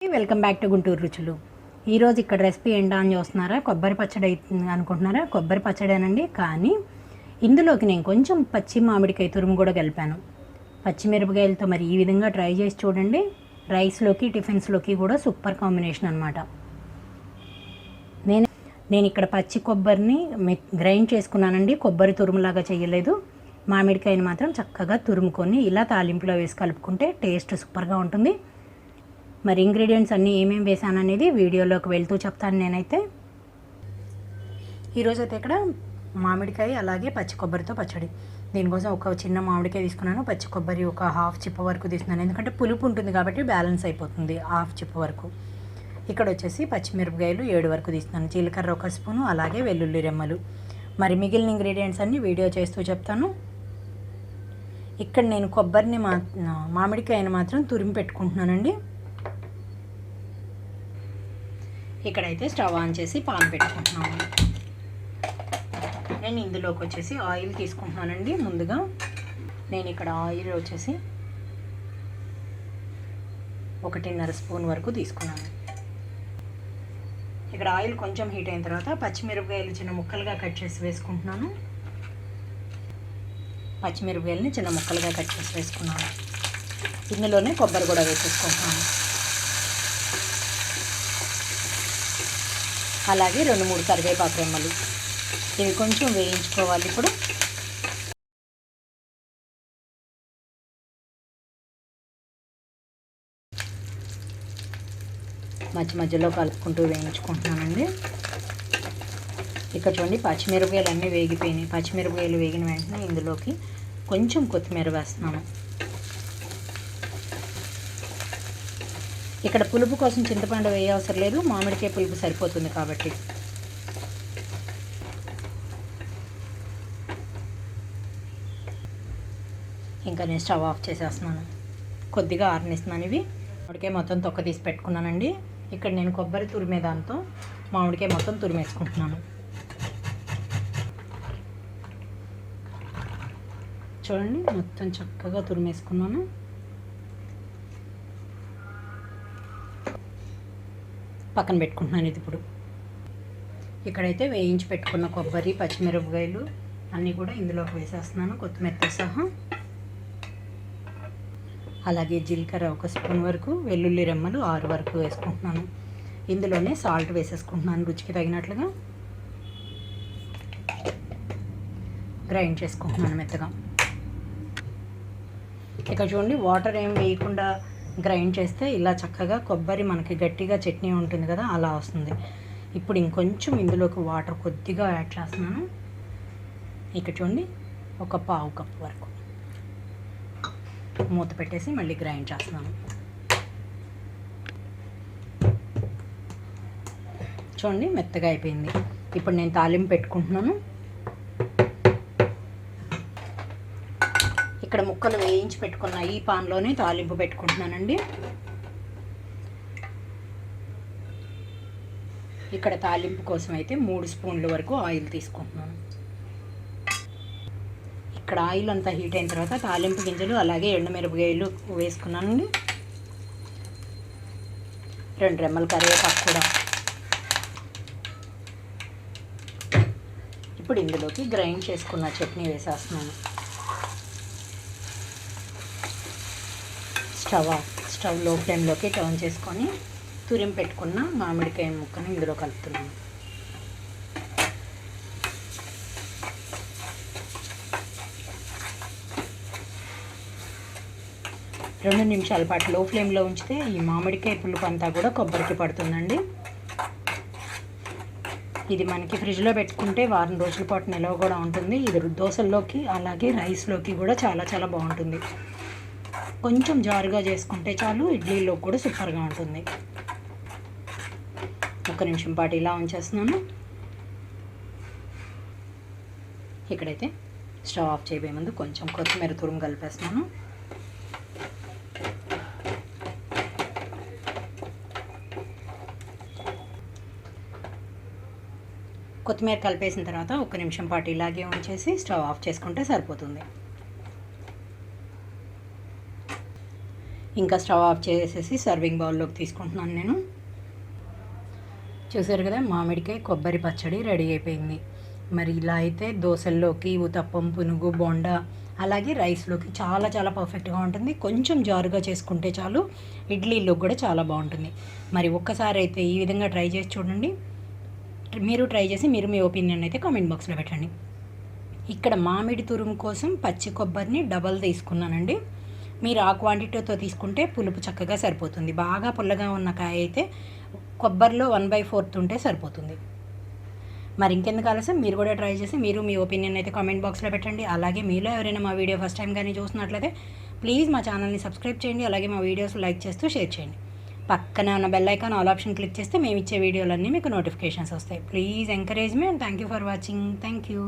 Welcome back to Guntur రుచులు. ఈరోజు ఇక్కడ రెసిపీ ఏంటా అని చూస్తున్నారా? కొబ్బరి పచ్చడి అనుకుంటున్నారా? కొబ్బరి పచ్చడేనండి కానీ ఇందులోకి నేను కొంచెం పచ్చి మామిడికాయ తురుము కూడా కలిపాను. పచ్చిమిరపకాయలతో మరి ఈ విధంగా ట్రై చేసి చూడండి. రైస్లోకి టిఫిన్స్లోకి కూడా సూపర్ కాంబినేషన్ అనమాట నేను నేను ఇక్కడ పచ్చి కొబ్బరిని గ్రైండ్ చేసుకున్నానండి. కొబ్బరి తురుములాగా చేయలేదు. మామిడికాయని మాత్రం చక్కగా తురుముకొని ఇలా తాలింపులో వేసి కలుపుకుంటే టేస్ట్ సూపర్గా ఉంటుంది. మరి ఇంగ్రీడియంట్స్ అన్నీ ఏమేమి వేసాను అనేది వీడియోలోకి వెళ్తూ చెప్తాను నేనైతే. ఈరోజు అయితే ఇక్కడ మామిడికాయ అలాగే పచ్చి కొబ్బరితో పచ్చడి. దీనికోసం ఒక చిన్న మామిడికాయ తీసుకున్నాను. పచ్చి కొబ్బరి ఒక హాఫ్ చిప్ప వరకు తీసుకున్నాను. ఎందుకంటే పులుపు ఉంటుంది కాబట్టి బ్యాలెన్స్ అయిపోతుంది హాఫ్ చిప్ప వరకు. ఇక్కడ వచ్చేసి పచ్చిమిరపకాయలు ఏడు వరకు తీసుకున్నాను. జీలకర్ర ఒక స్పూను అలాగే వెల్లుల్లి రెమ్మలు. మరి మిగిలిన ఇంగ్రీడియంట్స్ అన్నీ వీడియో చేస్తూ చెప్తాను. ఇక్కడ నేను కొబ్బరిని మా మామిడికాయని మాత్రం తురిమి పెట్టుకుంటున్నానండి. ఇక్కడైతే స్టవ్ ఆన్ చేసి పాన్ పెట్టుకుంటున్నాను నేను ఇందులోకి వచ్చేసి ఆయిల్ తీసుకుంటున్నానండి ముందుగా. నేను ఇక్కడ ఆయిల్ వచ్చేసి ఒకటిన్నర స్పూన్ వరకు తీసుకున్నాను. ఇక్కడ ఆయిల్ కొంచెం హీట్ అయిన తర్వాత పచ్చిమిరపకాయలు చిన్న ముక్కలుగా కట్ చేసి వేసుకుంటున్నాను. పచ్చిమిరపకాయలని చిన్న ముక్కలుగా కట్ చేసి వేసుకున్నాను. ఇందులోనే కొబ్బరి కూడా వేసేసుకుంటున్నాను. అలాగే రెండు మూడు కరివేపాకు రెమ్మలు. ఇవి కొంచెం వేయించుకోవాలి ఇప్పుడు. మధ్య మధ్యలో కలుపుకుంటూ వేయించుకుంటున్నానండి. ఇక్కడ చూడండి పచ్చిమిరపకాయలు అన్నీ వేగిపోయినాయి. పచ్చిమిరపకాయలు వేగిన వెంటనే ఇందులోకి కొంచెం కొత్తిమీర వేస్తున్నాను. ఇక్కడ పులుపు కోసం చింతపండు వేయవసరం లేదు. మామిడికాయ పులుపు సరిపోతుంది కాబట్టి. ఇంకా నేను స్టవ్ ఆఫ్ చేసేస్తున్నాను. కొద్దిగా ఆరనిస్తున్నాను ఇవి. మామిడికాయ మొత్తం తొక్క తీసి పెట్టుకున్నానండి. ఇక్కడ నేను కొబ్బరి తురిమే దాంతో మామిడికాయ మొత్తం తురిమేసుకుంటున్నాను. చూడండి మొత్తం చక్కగా తురిమేసుకున్నాను. పక్కన పెట్టుకుంటున్నాను ఇది ఇప్పుడు. ఇక్కడైతే వేయించి పెట్టుకున్న కొబ్బరి పచ్చిమిరపకాయలు అన్నీ కూడా ఇందులోకి వేసేస్తున్నాను కొత్తిమీరతో సహా. అలాగే జీలకర్ర ఒక స్పూన్ వరకు వెల్లుల్లి రెమ్మలు ఆరు వరకు వేసుకుంటున్నాను. ఇందులోనే సాల్ట్ వేసేసుకుంటున్నాను రుచికి తగినట్లుగా. గ్రైండ్ చేసుకుంటున్నాను మెత్తగా. ఇక చూడండి వాటర్ ఏం వేయకుండా గ్రైండ్ చేస్తే ఇలా చక్కగా కొబ్బరి మనకి గట్టిగా చట్నీ ఉంటుంది కదా అలా వస్తుంది. ఇప్పుడు ఇంకొంచెం ఇందులోకి వాటర్ కొద్దిగా యాడ్ చేస్తున్నాను. ఇక్కడ చూడండి ఒక పావు కప్ వరకు. మూత పెట్టేసి మళ్ళీ గ్రైండ్ చేస్తున్నాను. చూడండి మెత్తగా అయిపోయింది. ఇప్పుడు నేను తాలింపు పెట్టుకుంటున్నాను. ఇక్కడ ముక్కలు వేయించి పెట్టుకున్న ఈ పాన్లోనే తాలింపు పెట్టుకుంటున్నానండి. ఇక్కడ తాలింపు కోసం అయితే మూడు స్పూన్ల వరకు ఆయిల్ తీసుకుంటున్నాను. ఇక్కడ ఆయిల్ అంతా హీట్ అయిన తర్వాత తాలింపు గింజలు అలాగే ఎండుమిరపకాయలు వేసుకున్నానండి. రెండు రెమ్మల కరివేపాకు కూడా. ఇప్పుడు ఇందులోకి గ్రైండ్ చేసుకున్న చట్నీ వేసేస్తున్నాను. స్టవ్ స్టవ్లో ఫ్లేమ్లోకి టర్న్ చేసుకొని తురిం పెట్టుకున్న మామిడికాయ ముక్కను ఇందులో కలుపుతున్నాను. రెండు నిమిషాల పాటు లో ఫ్లేమ్లో ఉంచితే ఈ మామిడికాయ పులుపు అంతా కూడా కొబ్బరికి పడుతుందండి. ఇది మనకి ఫ్రిడ్జ్లో పెట్టుకుంటే వారం రోజుల పాటు నిల్వ కూడా ఉంటుంది. ఇది దోశల్లోకి అలాగే రైస్లోకి కూడా చాలా చాలా బాగుంటుంది. కొంచెం జారుగా చేసుకుంటే చాలు ఇడ్లీలో కూడా సూపర్గా ఉంటుంది. ఒక నిమిషం పాటు ఇలా ఉంచేస్తున్నాను. ఇక్కడైతే స్టవ్ ఆఫ్ చేయబోయే ముందు కొంచెం కొత్తిమీర తురుము కలిపేస్తున్నాను. కొత్తిమీర కలిపేసిన తర్వాత ఒక నిమిషం పాటు ఇలాగే ఉంచేసి స్టవ్ ఆఫ్ చేసుకుంటే సరిపోతుంది. ఇంకా స్టవ్ ఆఫ్ చేసేసి సర్వింగ్ బౌల్లోకి తీసుకుంటున్నాను నేను. చూసారు కదా మామిడికాయ కొబ్బరి పచ్చడి రెడీ అయిపోయింది. మరి ఇలా అయితే దోశల్లోకి ఉతప్పం పునుగు బోండా అలాగే రైస్లోకి చాలా చాలా పర్ఫెక్ట్గా ఉంటుంది. కొంచెం జారుగా చేసుకుంటే చాలు ఇడ్లీలో కూడా చాలా బాగుంటుంది. మరి ఒక్కసారి అయితే ఈ విధంగా ట్రై చేసి చూడండి. మీరు ట్రై చేసి మీరు మీ ఒపీనియన్ అయితే కామెంట్ బాక్స్లో పెట్టండి. ఇక్కడ మామిడి తురుము కోసం పచ్చి కొబ్బరిని డబల్ తీసుకున్నానండి. మీరు ఆ క్వాంటిటీతో తీసుకుంటే పులుపు చక్కగా సరిపోతుంది. బాగా పుల్లగా ఉన్న కాయ అయితే కొబ్బరిలో వన్ బై ఫోర్త్ ఉంటే సరిపోతుంది. మరి ఇంకెందుకు ఆలస్యం? మీరు కూడా ట్రై చేసి మీరు మీ ఒపీనియన్ అయితే కామెంట్ బాక్స్లో పెట్టండి. అలాగే మీలో ఎవరైనా మా వీడియో ఫస్ట్ టైం కానీ చూసినట్లయితే ప్లీజ్ మా ఛానల్ని సబ్స్క్రైబ్ చేయండి. అలాగే మా వీడియోస్ లైక్ చేస్తూ షేర్ చేయండి. పక్కనే ఉన్న bell icon all option click చేస్తే మేము ఇచ్చే వీడియోలన్నీ మీకు నోటిఫికేషన్స్ వస్తాయి. Please encourage me and thank you for watching thank you